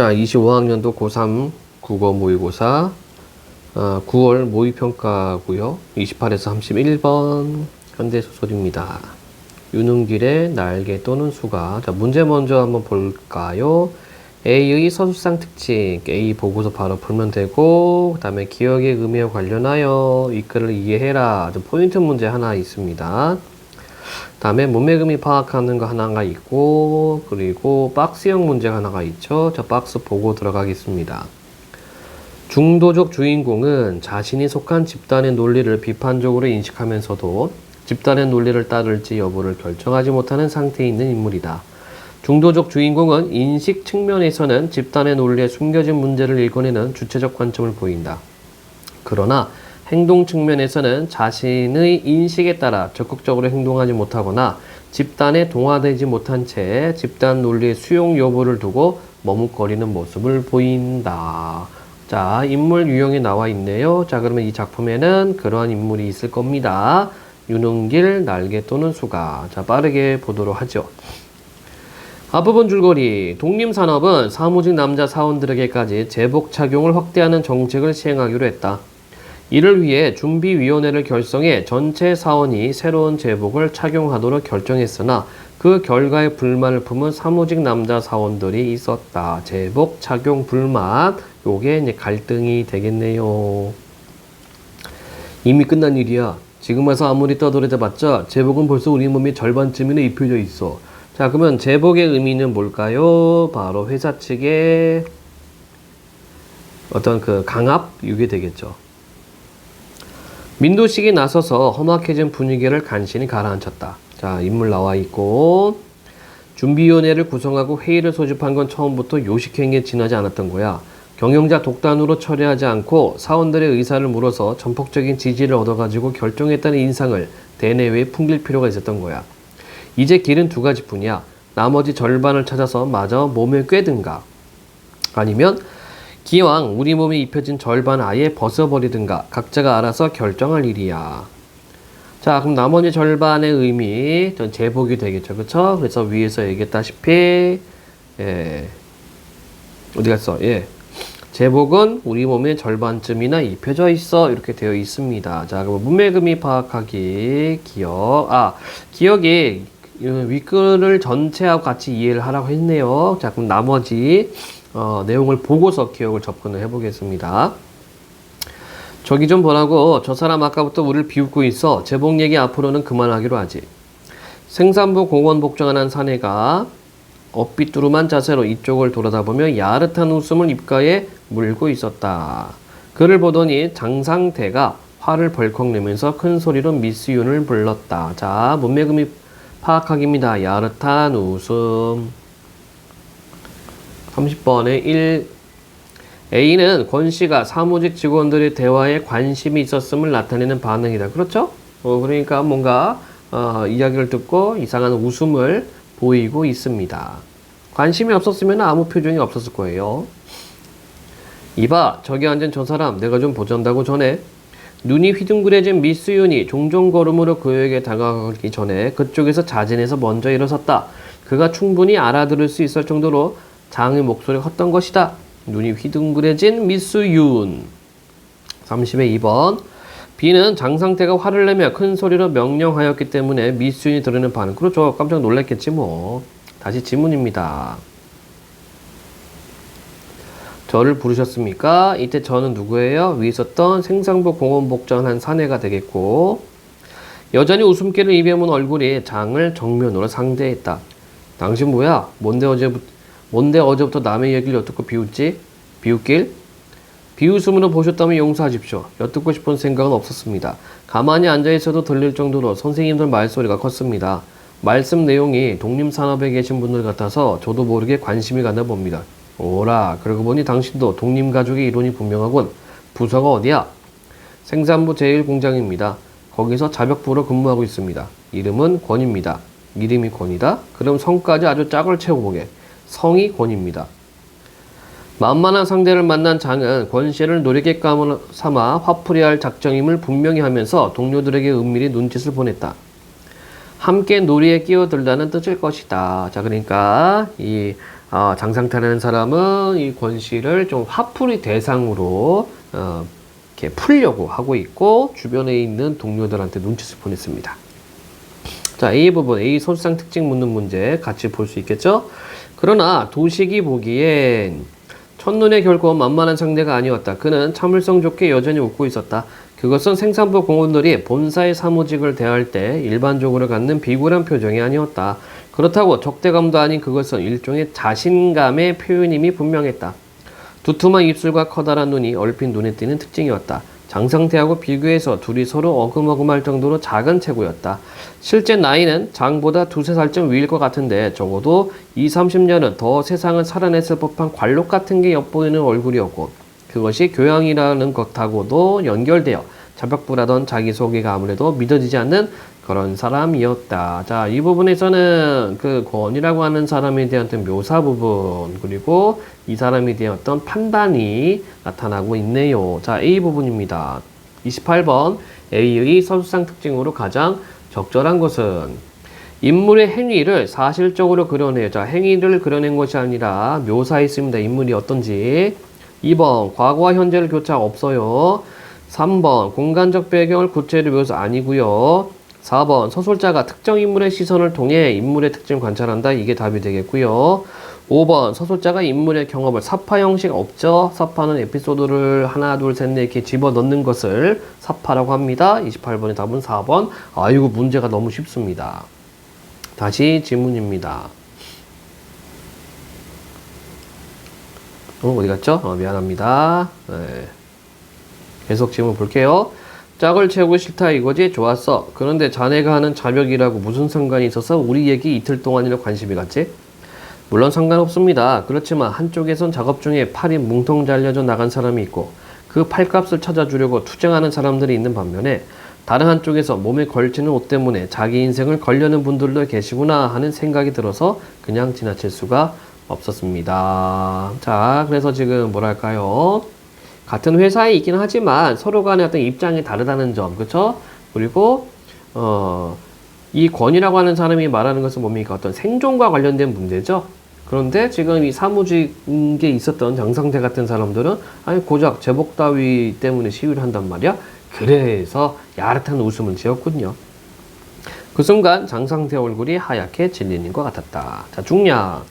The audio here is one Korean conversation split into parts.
자, 25학년도 고3 국어 모의고사 어, 9월 모의평가고요. 28에서 31번 현대소설입니다. 유능길의 날개 또는 수가. 자, 문제 먼저 한번 볼까요? A의 서술상 특징, A 보고서 바로 풀면 되고, 그 다음에 기억의 의미와 관련하여 이 글을 이해해라. 좀 포인트 문제 하나 있습니다. 다음에 문맥음이 파악하는 거 하나가 있고 그리고 박스형 문제 하나가 있죠. 저 박스 보고 들어가겠습니다. 중도적 주인공은 자신이 속한 집단의 논리를 비판적으로 인식하면서도 집단의 논리를 따를지 여부를 결정하지 못하는 상태에 있는 인물이다. 중도적 주인공은 인식 측면에서는 집단의 논리에 숨겨진 문제를 읽어내는 주체적 관점을 보인다. 그러나 행동 측면에서는 자신의 인식에 따라 적극적으로 행동하지 못하거나 집단에 동화되지 못한 채 집단 논리의 수용 여부를 두고 머뭇거리는 모습을 보인다. 자, 인물 유형이 나와 있네요. 자, 그러면 이 작품에는 그러한 인물이 있을 겁니다. 유능길, 날개 또는 수가. 자, 빠르게 보도록 하죠. 앞부분 줄거리. 독림산업은 사무직 남자 사원들에게까지 제복 착용을 확대하는 정책을 시행하기로 했다. 이를 위해 준비위원회를 결성해 전체 사원이 새로운 제복을 착용하도록 결정했으나 그 결과에 불만을 품은 사무직 남자 사원들이 있었다. 제복 착용 불만. 요게 이제 갈등이 되겠네요. 이미 끝난 일이야. 지금 와서 아무리 떠들어대봤자 제복은 벌써 우리 몸의 절반쯤이나 입혀져 있어. 자, 그러면 제복의 의미는 뭘까요? 바로 회사 측의 어떤 그 강압? 이게 되겠죠. 민도식이 나서서 험악해진 분위기를 간신히 가라앉혔다. 자, 인물 나와 있고, 준비위원회를 구성하고 회의를 소집한 건 처음부터 요식행위에 지나지 않았던 거야. 경영자 독단으로 처리하지 않고 사원들의 의사를 물어서 전폭적인 지지를 얻어가지고 결정했다는 인상을 대내외에 풍길 필요가 있었던 거야. 이제 길은 두 가지뿐이야. 나머지 절반을 찾아서 마저 몸에 꿰든가. 아니면 기왕 우리 몸에 입혀진 절반 아예 벗어버리든가 각자가 알아서 결정할 일이야. 자, 그럼 나머지 절반의 의미, 전 제복이 되겠죠. 그쵸? 그래서 위에서 얘기했다시피, 예. 어디 갔어? 예. 제복은 우리 몸의 절반쯤이나 입혀져 있어. 이렇게 되어 있습니다. 자, 그럼 문맥음이 파악하기, 기억. 아, 기억이 윗글을 전체하고 같이 이해를 하라고 했네요. 자, 그럼 나머지 어, 내용을 보고서 기억을 접근을 해보겠습니다. 저기 좀 보라고 저 사람 아까부터 우리를 비웃고 있어. 제복 얘기 앞으로는 그만하기로 하지. 생산부 공원 복장한 사내가 엇비뚜름한 자세로 이쪽을 돌아다보며 야릇한 웃음을 입가에 물고 있었다. 그를 보더니 장상태가 화를 벌컥 내면서 큰 소리로 미스윤을 불렀다. 자, 문맥음이 파악하기입니다. 야릇한 웃음. 30번에 1 A는 권 씨가 사무직 직원들의 대화에 관심이 있었음을 나타내는 반응이다. 그렇죠? 어, 그러니까 뭔가 어, 이야기를 듣고 이상한 웃음을 보이고 있습니다. 관심이 없었으면 아무 표정이 없었을 거예요. 이봐, 저기 앉은 저 사람 내가 좀 보잔다고 전에 눈이 휘둥그레진 미스 윤이 종종 걸음으로 그에게 다가가기 전에 그쪽에서 자진해서 먼저 일어섰다. 그가 충분히 알아들을 수 있을 정도로 장의 목소리가 컸던 것이다. 눈이 휘둥그레진 미스 윤. 30의 2번. B는 장 상태가 화를 내며 큰 소리로 명령하였기 때문에 미스 윤이 들으는 반응. 그렇죠. 깜짝 놀랐겠지 뭐. 다시 지문입니다. 저를 부르셨습니까? 이때 저는 누구예요? 위에 있었던 생산부 공원 복장한 사내가 되겠고 여전히 웃음기를 입에 문 얼굴이 장을 정면으로 상대했다. 당신 뭐야? 뭔데 어제부터 뭔데 어제부터 남의 얘기를 엿듣고 비웃지? 비웃길? 비웃음으로 보셨다면 용서하십시오. 엿듣고 싶은 생각은 없었습니다. 가만히 앉아 있어도 들릴 정도로 선생님들 말소리가 컸습니다. 말씀 내용이 독립산업에 계신 분들 같아서 저도 모르게 관심이 갔나 봅니다. 오라, 그러고 보니 당신도 독립가족의 이론이 분명하군. 부서가 어디야? 생산부 제1공장입니다. 거기서 자벽부로 근무하고 있습니다. 이름은 권입니다. 이름이 권이다? 그럼 성까지 아주 짝을 채워보게. 성이 권입니다. 만만한 상대를 만난 장은 권 씨를 노리객감을 삼아 화풀이할 작정임을 분명히 하면서 동료들에게 은밀히 눈짓을 보냈다. 함께 놀이에 끼어들다는 뜻일 것이다. 자, 그러니까 이 어, 장상태라는 사람은 이 권 씨를 좀 화풀이 대상으로 어, 이렇게 풀려고 하고 있고 주변에 있는 동료들한테 눈짓을 보냈습니다. 자, A 부분 A 소수상 특징 묻는 문제 같이 볼 수 있겠죠? 그러나 도식이 보기엔 첫눈에 결코 만만한 상대가 아니었다. 그는 참을성 좋게 여전히 웃고 있었다. 그것은 생산부 공원들이 본사의 사무직을 대할 때 일반적으로 갖는 비굴한 표정이 아니었다. 그렇다고 적대감도 아닌 그것은 일종의 자신감의 표현임이 분명했다. 두툼한 입술과 커다란 눈이 얼핏 눈에 띄는 특징이었다. 장상태하고 비교해서 둘이 서로 어금어금할 정도로 작은 체구였다. 실제 나이는 장보다 두세 살쯤 위일 것 같은데 적어도 20, 30년은 더 세상을 살아냈을 법한 관록 같은 게 엿보이는 얼굴이었고 그것이 교양이라는 것하고도 연결되어 자벽부라던 자기소개가 아무래도 믿어지지 않는 그런 사람이었다. 자, 이 부분에서는 그 권이라고 하는 사람에 대한 묘사 부분, 그리고 이 사람에 대한 어떤 판단이 나타나고 있네요. 자, A 부분입니다. 28번 A의 서술상 특징으로 가장 적절한 것은 인물의 행위를 사실적으로 그려내요. 자, 행위를 그려낸 것이 아니라 묘사했습니다. 인물이 어떤지. 2번 과거와 현재를 교차 없어요. 3번 공간적 배경을 구체로 묘사 아니고요. 4번 서술자가 특정 인물의 시선을 통해 인물의 특징을 관찰한다. 이게 답이 되겠고요. 5번 서술자가 인물의 경험을 사파 형식 없죠. 사파는 에피소드를 하나 둘 셋 넷 이렇게 집어넣는 것을 사파라고 합니다. 28번의 답은 4번. 아이고 문제가 너무 쉽습니다. 다시 질문입니다. 어, 어디 갔죠? 어, 미안합니다. 네. 계속 질문 볼게요. 짝을 채우고 싫다 이거지? 좋았어. 그런데 자네가 하는 자벽이라고 무슨 상관이 있어서 우리 얘기 이틀 동안이나 관심이 갔지? 물론 상관없습니다. 그렇지만 한쪽에선 작업 중에 팔이 뭉텅 잘려져 나간 사람이 있고 그 팔값을 찾아주려고 투쟁하는 사람들이 있는 반면에 다른 한쪽에서 몸에 걸치는 옷 때문에 자기 인생을 걸려는 분들도 계시구나 하는 생각이 들어서 그냥 지나칠 수가 없었습니다. 자, 그래서 지금 뭐랄까요? 같은 회사에 있긴 하지만 서로 간의 어떤 입장이 다르다는 점, 그쵸? 그리고, 어, 이 권이라고 하는 사람이 말하는 것은 뭡니까? 어떤 생존과 관련된 문제죠? 그런데 지금 이 사무직에 있었던 장상태 같은 사람들은 아니 고작 제복 따위 때문에 시위를 한단 말이야. 그래서 야릇한 웃음을 지었군요. 그 순간 장상태 얼굴이 하얗게 질리는 것 같았다. 자, 중량.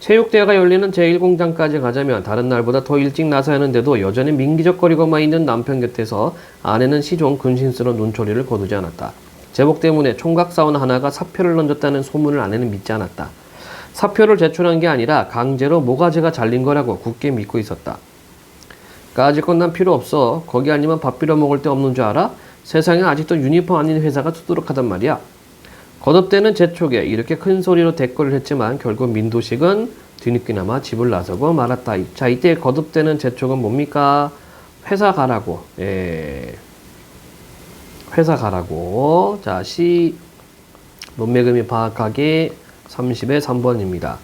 체육대회가 열리는 제1공장까지 가자면 다른 날보다 더 일찍 나서야 하는데도 여전히 민기적거리고만 있는 남편 곁에서 아내는 시종 근심스러운 눈초리를 거두지 않았다. 제복 때문에 총각사원 하나가 사표를 던졌다는 소문을 아내는 믿지 않았다. 사표를 제출한 게 아니라 강제로 모가지가 잘린 거라고 굳게 믿고 있었다. 까짓 건 난 필요 없어. 거기 아니면 밥 빌어 먹을 데 없는 줄 알아? 세상에 아직도 유니폼 아닌 회사가 수두룩하단 말이야. 거듭되는 재촉에 이렇게 큰 소리로 대꾸를 했지만 결국 민도식은 뒤늦게나마 집을 나서고 말았다. 자, 이때 거듭되는 재촉은 뭡니까? 회사 가라고. 예. 회사 가라고. 자, 시 논매금이 파악하기 30의 3번입니다.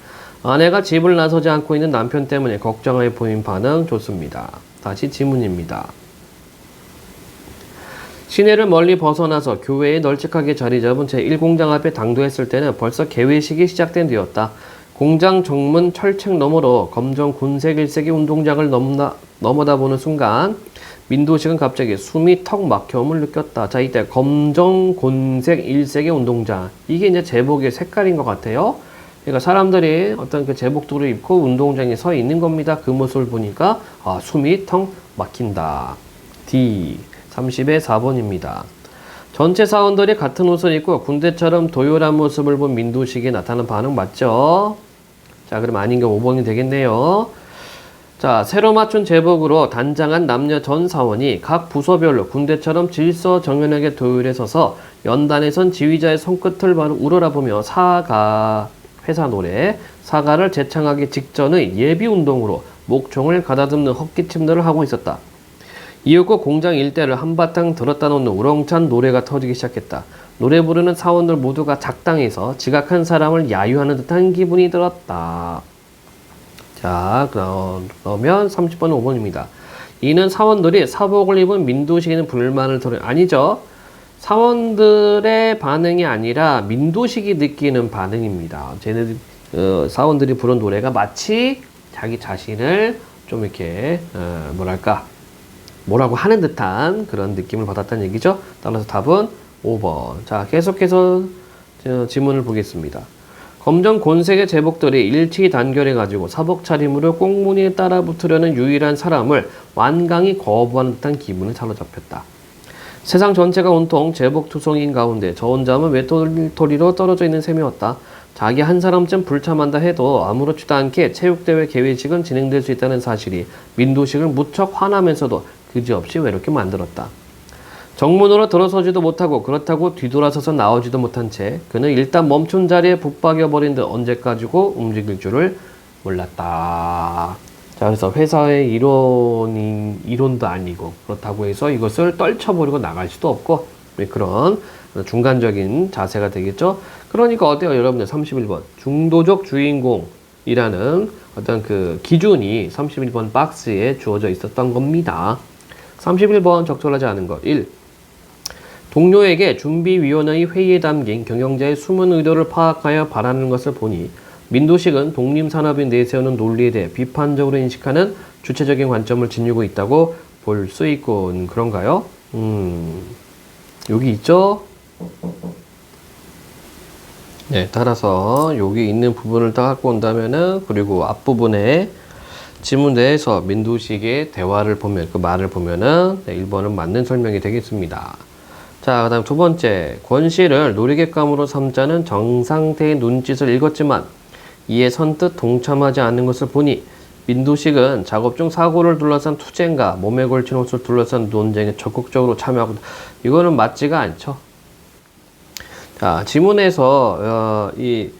아내가 집을 나서지 않고 있는 남편 때문에 걱정하여 보인 반응 좋습니다. 다시 지문입니다. 시내를 멀리 벗어나서 교회에 널찍하게 자리 잡은 제1공장 앞에 당도했을 때는 벌써 개회식이 시작된 뒤였다. 공장 정문 철책 너머로 검정 군색 일색의 운동장을 넘나, 넘어다 보는 순간 민도식은 갑자기 숨이 턱 막혀옴을 느꼈다. 자, 이때 검정 곤색 일색의 운동장. 이게 이제 제복의 색깔인 것 같아요. 그러니까 사람들이 어떤 그 제복도를 입고 운동장에 서 있는 겁니다. 그 모습을 보니까 아, 숨이 턱 막힌다. D 30의 4번입니다. 전체 사원들이 같은 옷을 입고 군대처럼 도열한 모습을 본 민도식이 나타난 반응 맞죠? 자, 그럼 아닌 게 5번이 되겠네요. 자, 새로 맞춘 제복으로 단장한 남녀 전 사원이 각 부서별로 군대처럼 질서 정연하게 도율에 서서 연단에선 지휘자의 손끝을 바로 우러러보며 사가 회사 노래 사가를 재창하기 직전의 예비 운동으로 목총을 가다듬는 헛기침들을 하고 있었다. 이윽고 공장 일대를 한바탕 들었다 놓는 우렁찬 노래가 터지기 시작했다. 노래 부르는 사원들 모두가 작당해서 지각한 사람을 야유하는 듯한 기분이 들었다. 자, 그러면 30번 5번입니다. 이는 사원들이 사복을 입은 민도식에는 불만을 털어 아니죠. 사원들의 반응이 아니라 민도식이 느끼는 반응입니다. 쟤네들 어, 사원들이 부른 노래가 마치 자기 자신을 좀 이렇게 어, 뭐랄까 뭐라고 하는 듯한 그런 느낌을 받았다는 얘기죠. 따라서 답은 5번. 자, 계속해서 저 지문을 보겠습니다. 검정 곤색의 제복들이 일치 단결해 가지고 사복 차림으로 꽁무니에 따라 붙으려는 유일한 사람을 완강히 거부하는 듯한 기분을 사로잡혔다. 세상 전체가 온통 제복투성인 가운데 저 혼자만 외톨이로 떨어져 있는 셈이었다. 자기 한 사람쯤 불참한다 해도 아무렇지도 않게 체육대회 개회식은 진행될 수 있다는 사실이 민도식을 무척 화나면서도 그지없이 외롭게 만들었다. 정문으로 들어서지도 못하고 그렇다고 뒤돌아서서 나오지도 못한 채 그는 일단 멈춘 자리에 붙박여 버린 듯 언제까지고 움직일 줄을 몰랐다. 자, 그래서 회사의 이론이 이론도 아니고 그렇다고 해서 이것을 떨쳐버리고 나갈 수도 없고 네, 그런 중간적인 자세가 되겠죠. 그러니까 어때요, 여러분들 31번 중도적 주인공이라는 어떤 그 기준이 31번 박스에 주어져 있었던 겁니다. 31번 적절하지 않은 것 1. 동료에게 준비위원회의 회의에 담긴 경영자의 숨은 의도를 파악하여 바라는 것을 보니 민도식은 독립산업이 내세우는 논리에 대해 비판적으로 인식하는 주체적인 관점을 지니고 있다고 볼 수 있군. 그런가요? 음, 여기 있죠? 네, 따라서 여기 있는 부분을 딱 갖고 온다면은 그리고 앞부분에 지문 내에서 민도식의 대화를 보면 그 말을 보면은 네, 1번은 맞는 설명이 되겠습니다. 자, 그다음 두 번째 권 씨를 놀이객감으로 삼자는 정상태의 눈짓을 읽었지만 이에 선뜻 동참하지 않는 것을 보니 민도식은 작업 중 사고를 둘러싼 투쟁과 몸에 걸친 옷을 둘러싼 논쟁에 적극적으로 참여하고 이거는 맞지가 않죠. 자, 지문에서 어, 이,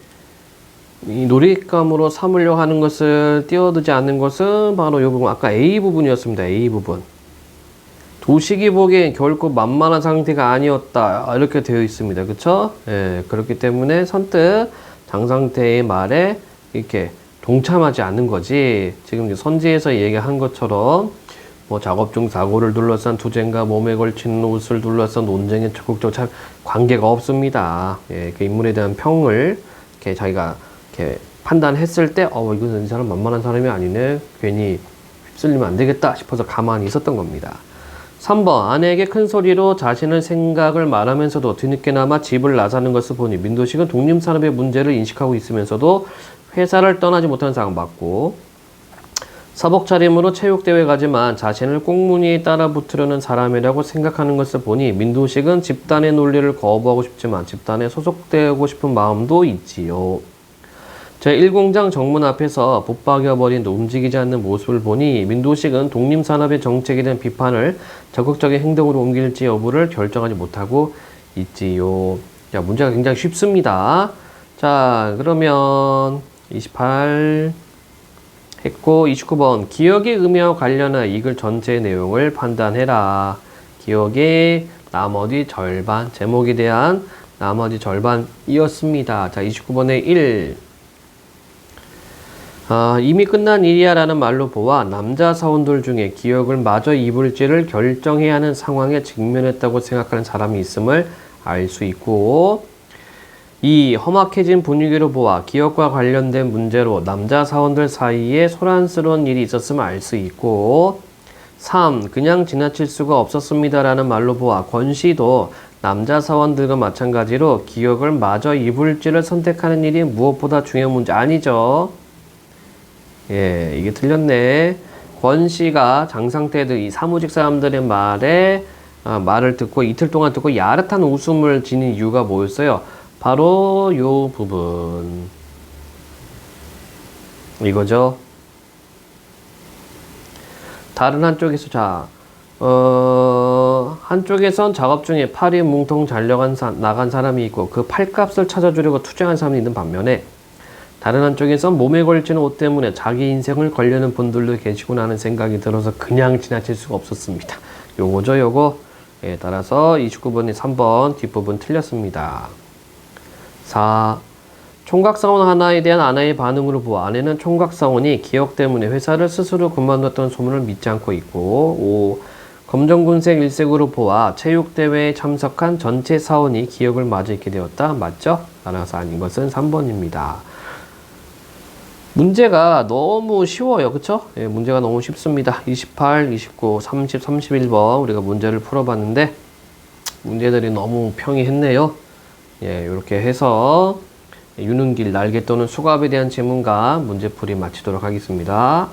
이 놀이감으로 삼으려 하는 것을 띄어두지 않는 것은 바로 이 부분 아까 A 부분이었습니다. A 부분. 도식이 보기엔 결코 만만한 상태가 아니었다 이렇게 되어 있습니다. 그렇죠? 예, 그렇기 때문에 선뜻 장상태의 말에 이렇게 동참하지 않는 거지. 지금 선지에서 얘기한 것처럼 뭐 작업 중 사고를 둘러싼 투쟁과 몸에 걸친 옷을 둘러싼 논쟁에 적극적 참 관계가 없습니다. 예, 그 인물에 대한 평을 이렇게 자기가 이렇게 판단했을 때, 어, 이거는 이 사람 만만한 사람이 아니네. 괜히 휩쓸리면 안 되겠다 싶어서 가만히 있었던 겁니다. 3번 아내에게 큰 소리로 자신의 생각을 말하면서도 뒤늦게나마 집을 나서는 것을 보니 민도식은 독립산업의 문제를 인식하고 있으면서도 회사를 떠나지 못하는 상황 맞고 사복 차림으로 체육대회 가지만 자신을 꽁무니에 따라 붙으려는 사람이라고 생각하는 것을 보니 민도식은 집단의 논리를 거부하고 싶지만 집단에 소속되고 싶은 마음도 있지요. 제1공장 정문 앞에서 붙박여버린 움직이지 않는 모습을 보니 민도식은 독립산업의 정책에 대한 비판을 적극적인 행동으로 옮길지 여부를 결정하지 못하고 있지요. 자, 문제가 굉장히 쉽습니다. 자, 그러면 28 했고 29번 기억의 의미와 관련한 이 글 전체의 내용을 판단해라. 기억의 나머지 절반, 제목에 대한 나머지 절반이었습니다. 자, 29번에 1. 아, 이미 끝난 일이야 라는 말로 보아 남자 사원들 중에 기억을 마저 입을지를 결정해야 하는 상황에 직면했다고 생각하는 사람이 있음을 알 수 있고 이 험악해진 분위기로 보아 기억과 관련된 문제로 남자 사원들 사이에 소란스러운 일이 있었음을 알 수 있고 3. 그냥 지나칠 수가 없었습니다 라는 말로 보아 권 씨도 남자 사원들과 마찬가지로 기억을 마저 입을지를 선택하는 일이 무엇보다 중요한 문제 아니죠. 예, 이게 틀렸네. 권 씨가 장상태들 이 사무직 사람들의 말에 아, 말을 듣고 이틀 동안 듣고 야릇한 웃음을 지닌 이유가 뭐였어요? 바로 요 부분. 이거죠. 다른 한쪽에서 자, 어, 한쪽에선 작업 중에 팔이 뭉텅 잘려간 사, 나간 사람이 있고 그 팔값을 찾아주려고 투쟁한 사람이 있는 반면에 다른 한쪽에선 몸에 걸치는 옷 때문에 자기 인생을 걸려는 분들도 계시구나 하는 생각이 들어서 그냥 지나칠 수가 없었습니다. 요거죠, 요거. 예, 따라서 29번이 3번 뒷부분 틀렸습니다. 4. 총각사원 하나에 대한 아내의 반응으로 보아 아내는 총각사원이 기억 때문에 회사를 스스로 그만뒀던 소문을 믿지 않고 있고 5. 검정군색 일색으로 보아 체육대회에 참석한 전체 사원이 기억을 잊게 되었다. 맞죠? 따라서 아닌 것은 3번입니다. 문제가 너무 쉬워요. 그쵸? 예, 문제가 너무 쉽습니다. 28, 29, 30, 31번 우리가 문제를 풀어봤는데 문제들이 너무 평이했네요. 예, 이렇게 해서 유능길, 날개 또는 수갑에 대한 질문과 문제풀이 마치도록 하겠습니다.